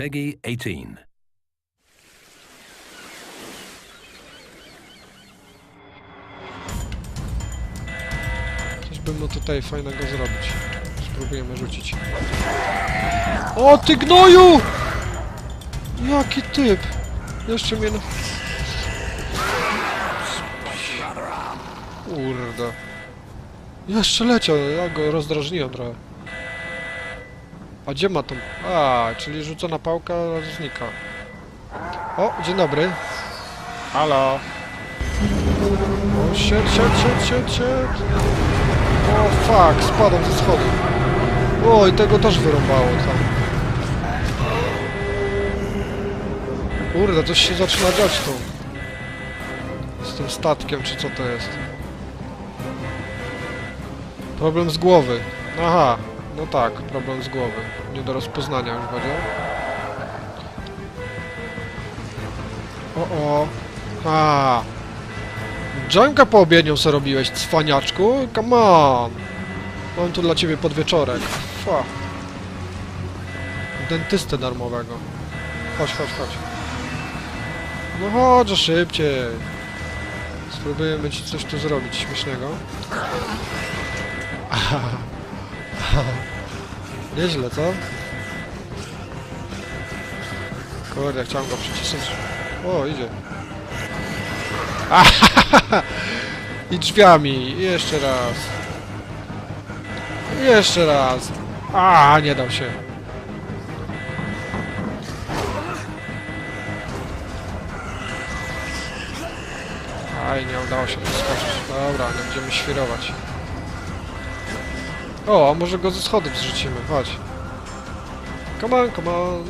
Peggy 18. Coś by mu tutaj fajnego zrobić. Spróbujemy rzucić. O, ty gnoju! Jaki typ! Jeszcze mnie... Kurde. Jeszcze leciał, ja go rozdrażniłem trochę. A gdzie ma tą... A, czyli rzucona pałka znika. O, dzień dobry. Halo. O, sied, sied, sied, sied, sied. O, fuck, spadam ze schodu. O, i tego też wyrąbało tam. Kurde, coś się zaczyna dziać tu. Z tym statkiem, czy co to jest? Problem z głowy. Aha, no tak, problem z głowy. Nie do rozpoznania już będzie. O, o. A. Dżemka po obiednią co robiłeś, cwaniaczku? Come on. Mam tu dla ciebie podwieczorek. Fa. Dentystę darmowego. Chodź, chodź, chodź. No chodź, szybciej. Spróbujemy ci coś tu zrobić śmiesznego. Nieźle, co? Kurde, chciałem go przycisnąć. O, idzie. I drzwiami. Jeszcze raz. Jeszcze raz. A, nie dał się. Aj, nie udało się przeskoczyć. Dobra, nie będziemy świrować. O, a może go ze schodów zrzucimy, chodź. Come on, come on.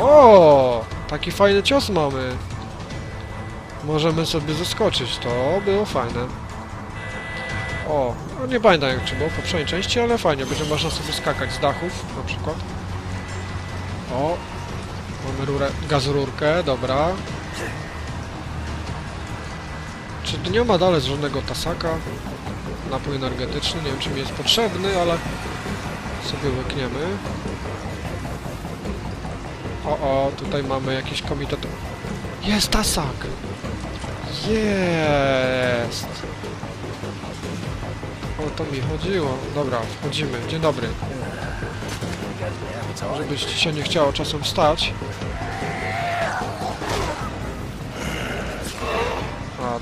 O, taki fajny cios mamy. Możemy sobie zeskoczyć, to było fajne. O, no nie pamiętam jak czy było w poprzedniej części, ale fajnie, będzie można sobie skakać z dachów na przykład. O, mamy rurę, gazururkę, dobra. Czy nie ma dalej żadnego tasaka? Napój energetyczny, nie wiem czy mi jest potrzebny, ale sobie łykniemy. O, o, tutaj mamy jakiś komitet. Jest tasak! Jest! O to mi chodziło. Dobra, wchodzimy. Dzień dobry. Żebyś się nie chciało czasem wstać.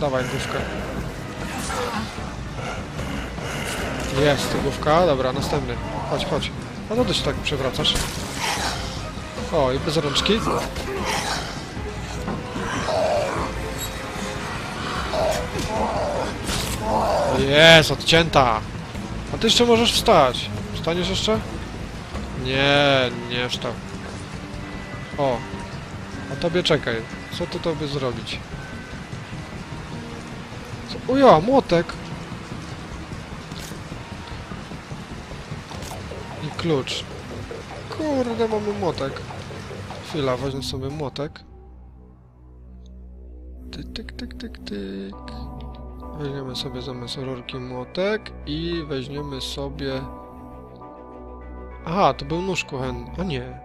Dawaj główkę. Jest główka, dobra, następny. Chodź, chodź. A co ty się tak przewracasz? O, i bez rączki. Jest, odcięta. A ty jeszcze możesz wstać. Wstaniesz jeszcze? Nie, nie wstał. O. A tobie czekaj. Co tu tobie zrobić? Co? O ja, młotek. I klucz. Kurde, mamy młotek. Chwila, weźmę sobie młotek. Tyk, tyk, tyk, tyk, tyk. Weźmiemy sobie zamiast rurki młotek i weźmiemy sobie... Aha, to był nóż kuchenny. A nie.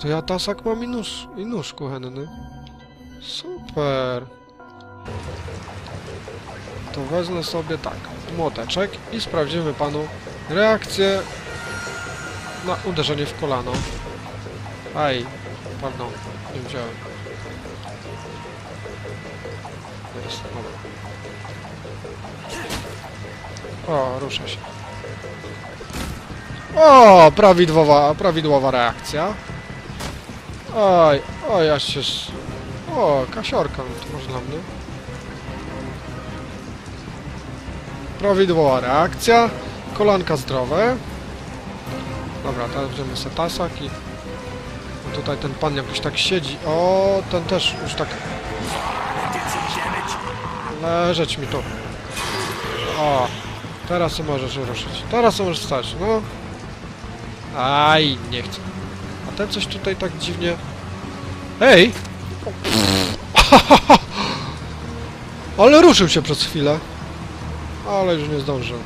To ja tasak mam i nóż, i nóż kuchenny. Super. To wezmę sobie tak, młoteczek i sprawdzimy panu reakcję na uderzenie w kolano. Aj, pardon, nie wziąłem. O, rusza się. O, prawidłowa, prawidłowa reakcja. Oj, oj, aż się... O, kasiorka, to może dla mnie. Prawidłowa reakcja. Kolanka zdrowe. Dobra, teraz weźmiemy sobie tasak i... No tutaj ten pan jakoś tak siedzi. O, ten też już tak... Leżeć mi tu. O, teraz możesz ruszyć. Teraz możesz wstać, no. Aj, nie chcę. A ten coś tutaj tak dziwnie... Ej! Ale ruszył się przez chwilę. Ale już nie zdążył.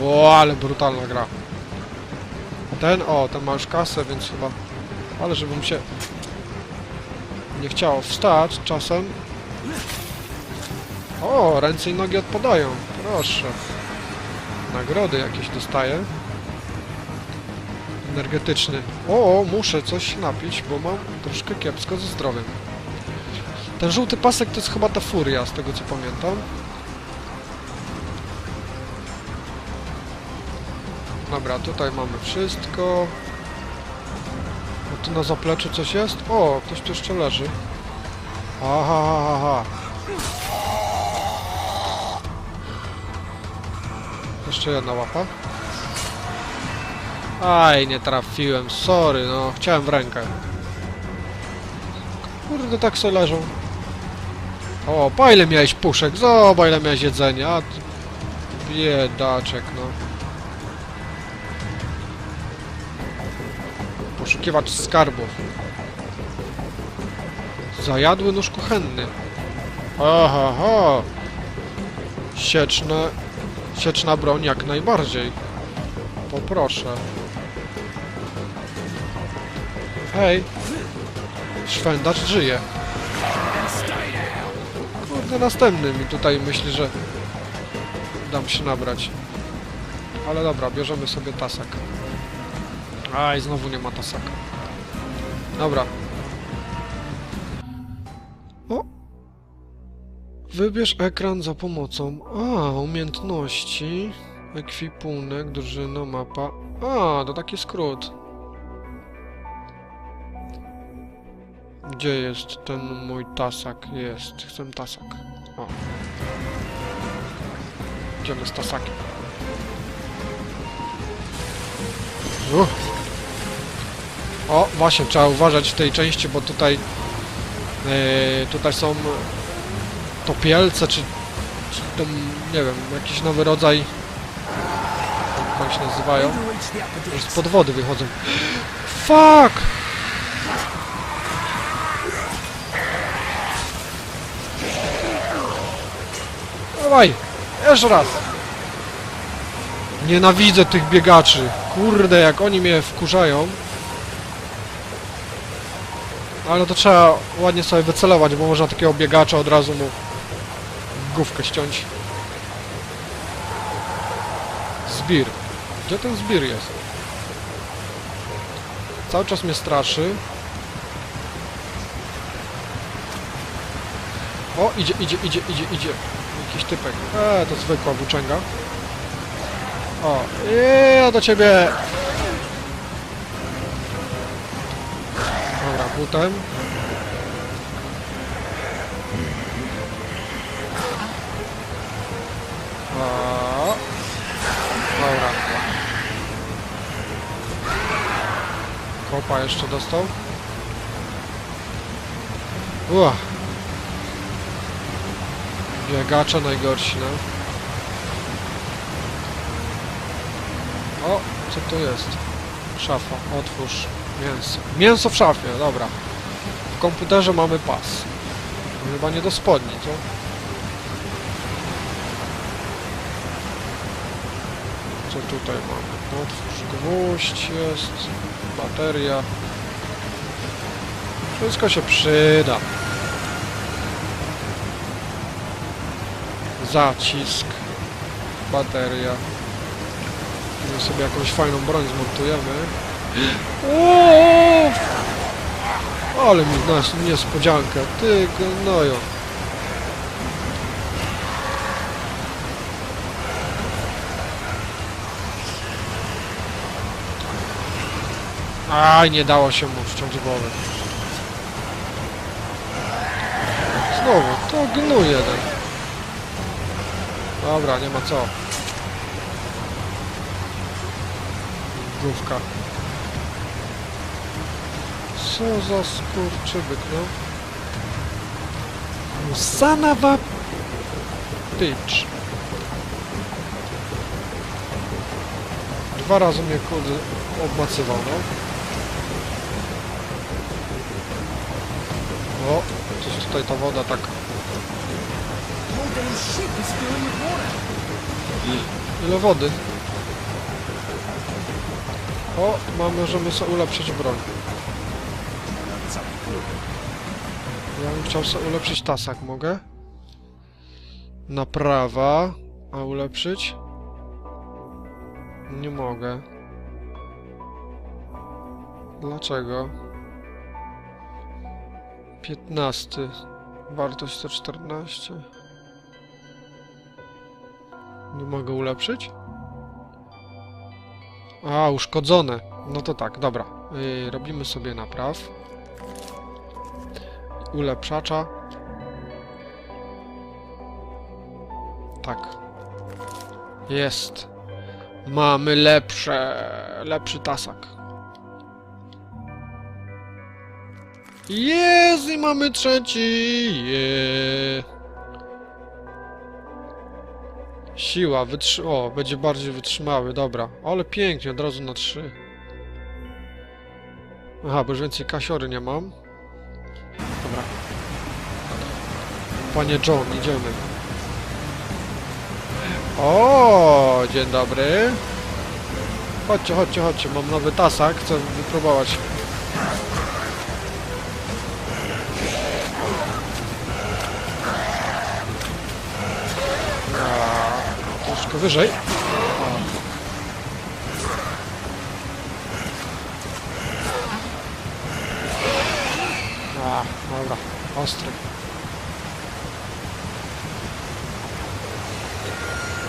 Ło, ale brutalna gra. Ten, o, ten ma już kasę, więc chyba... Ale żebym się... Nie chciało wstać czasem. O, ręce i nogi odpadają. Proszę. Nagrody jakieś dostaję. Energetyczny. O, muszę coś napić, bo mam troszkę kiepsko ze zdrowiem. Ten żółty pasek to jest chyba ta furia, z tego co pamiętam. Dobra, tutaj mamy wszystko. A tu na zapleczu coś jest? O, ktoś tu jeszcze leży. Aha, aha, aha. Jeszcze jedna łapa. Aj, nie trafiłem, sorry, no, chciałem w rękę. Kurde, tak se leżą. O, pa ile miałeś puszek, zobacz ile miałeś jedzenia, a. Biedaczek, no. Poszukiwacz skarbów. Zajadły nóż kuchenny. Aha, aha. Sieczne... Sieczna broń jak najbardziej. Poproszę. Hej. Szwendacz żyje. Kurde, następny mi tutaj myśli, że dam się nabrać. Ale dobra, bierzemy sobie tasak. Aj, znowu nie ma tasaka. Dobra. O! Wybierz ekran za pomocą. A, umiejętności. Ekwipunek, drużyna, mapa. A, to taki skrót. Gdzie jest ten mój tasak? Jest. Chcę tasak. O. Idziemy z tasakiem. O, właśnie, trzeba uważać w tej części, bo tutaj e, tutaj są topielce, czy, czy nie wiem, jakiś nowy rodzaj jak się nazywają, z pod wody wychodzą. Fuck! Dawaj! Jeszcze raz! Nienawidzę tych biegaczy. Kurde, jak oni mnie wkurzają. Ale to trzeba ładnie sobie wycelować, bo można takiego biegacza od razu mu główkę ściąć. Zbir. Gdzie ten zbir jest? Cały czas mnie straszy. O, idzie, idzie, idzie, idzie, idzie. Jakiś typek. Eee, to zwykła włóczęga. O, ja do ciebie. Dobra, butem. O. Dobra. Kopa jeszcze dostał. Ua. Biegacze najgorsi, no. O, co to jest? Szafa, otwórz. Mięso. Mięso w szafie, dobra. W komputerze mamy pas. Chyba nie do spodni, co? Co tutaj mamy? Otwórz gwóźdź jest, bateria. Wszystko się przyda. Zacisk, bateria. My sobie jakąś fajną broń zmontujemy. Ooo! Ale mi nas niespodziankę. Ty gnoju. Aj, nie dało się mu wciąć głowy. Znowu, to gnój jeden. Dobra, nie ma co. Główka. Co za skurczybyk, no. Musanawa Pitch. Dwa razy mnie kurde obmacywał, no. O, coś tutaj ta woda tak... Ile wody? O, mamy, możemy sobie ulepszyć broń. Ja bym chciał sobie ulepszyć tasak, mogę? Naprawa. A ulepszyć? Nie mogę. Dlaczego? 15. Wartość 114. Nie mogę ulepszyć? A, uszkodzone. No to tak, dobra. Yy, robimy sobie napraw. Ulepszacza. Tak. Jest. Mamy lepsze, lepszy tasak. Jest i mamy trzeci. Je. Siła, wytrzy... O, będzie bardziej wytrzymały, dobra. Ale pięknie, od razu na trzy. Aha, bo już więcej kasiory nie mam. Dobra. Panie John, idziemy. O, dzień dobry. Chodźcie, chodźcie, chodźcie. Mam nowy tasak, chcę wypróbować. Troszkę wyżej. A, dobra, ostry.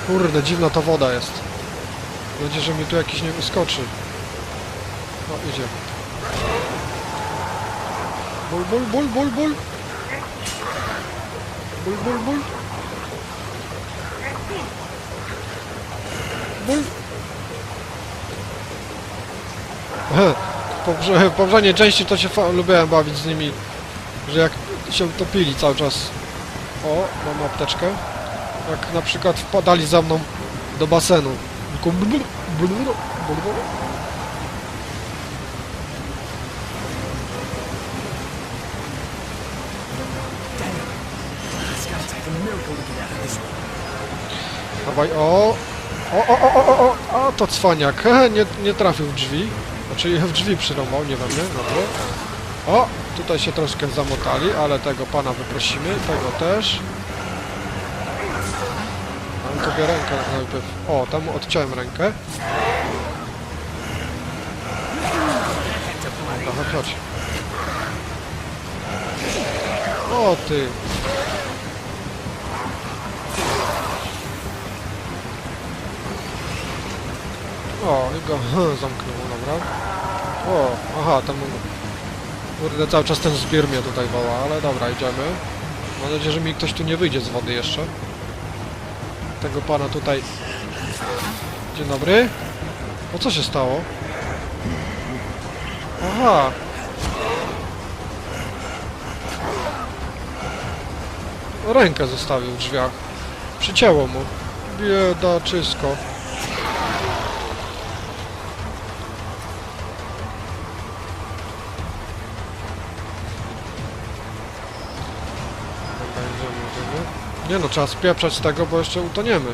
Kurde, dziwna ta woda jest. Mam nadzieję, że mi tu jakiś nie wyskoczy. O, idzie. Ból, ból, ból, ból, ból. Ból, ból, ból. Ból. Części to się lubiłem bawić z nimi, że jak się topili cały czas. O, mam apteczkę. Jak na przykład wpadali za mną do basenu. Tylko blu- blu- blu- blu- blu- blu. It's gonna take a miracle to get out of this one. Dawaj, o! O, o, o, o, o, o, to cwaniak. Nie, nie trafił w drzwi. Znaczy w drzwi przyrąbał, nie wiem, nie? Dobra. O, tutaj się troszkę zamotali, ale tego pana wyprosimy, tego też. Mam tobie rękę najpierw. O, temu odciąłem rękę. Dobra, chodź, chodź. O ty! O, i go zamknęło, dobra. O, aha, tam... Kurde, cały czas ten zbiór mnie tutaj woła, ale dobra, idziemy. Mam nadzieję, że mi ktoś tu nie wyjdzie z wody jeszcze. Tego pana tutaj... Dzień dobry. O, co się stało? Aha. Rękę zostawił w drzwiach. Przycięło mu. Biedaczysko. Nie no, trzeba spieprzać tego, bo jeszcze utoniemy.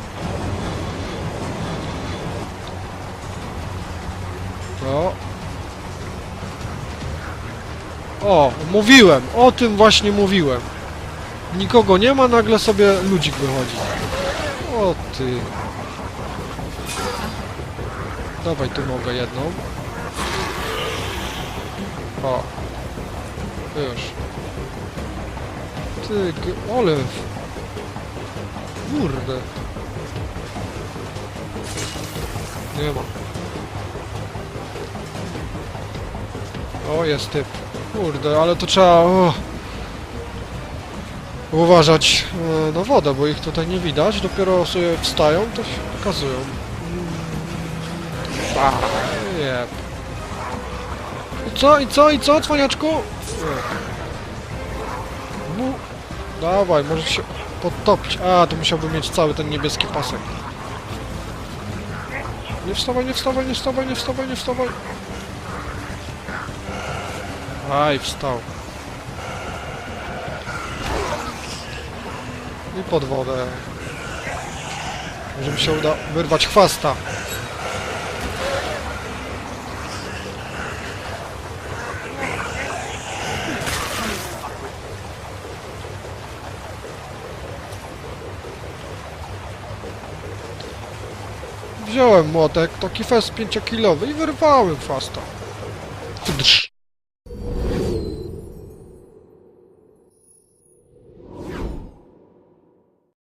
To... O, mówiłem, o tym właśnie mówiłem. Nikogo nie ma, nagle sobie ludzik wychodzi. O ty. Dawaj, tu mogę jedną. O. Już. Ty, olew. Kurde. Nie ma. O, jest typ. Kurde, ale to trzeba o, uważać e, na wodę, bo ich tutaj nie widać. Dopiero sobie wstają, to się pokazują. A, jeb. I co, i co, i co, cwaniaczku? Dawaj, może się podtopić. A, to musiałby mieć cały ten niebieski pasek. Nie wstawaj, nie wstawaj, nie wstawaj, nie wstawaj, nie wstawaj. Aj, wstał. I pod wodę. Może mi się uda wyrwać chwasta. Wziąłem młotek, taki fest 5-kilowy i wyrwałem. Drz.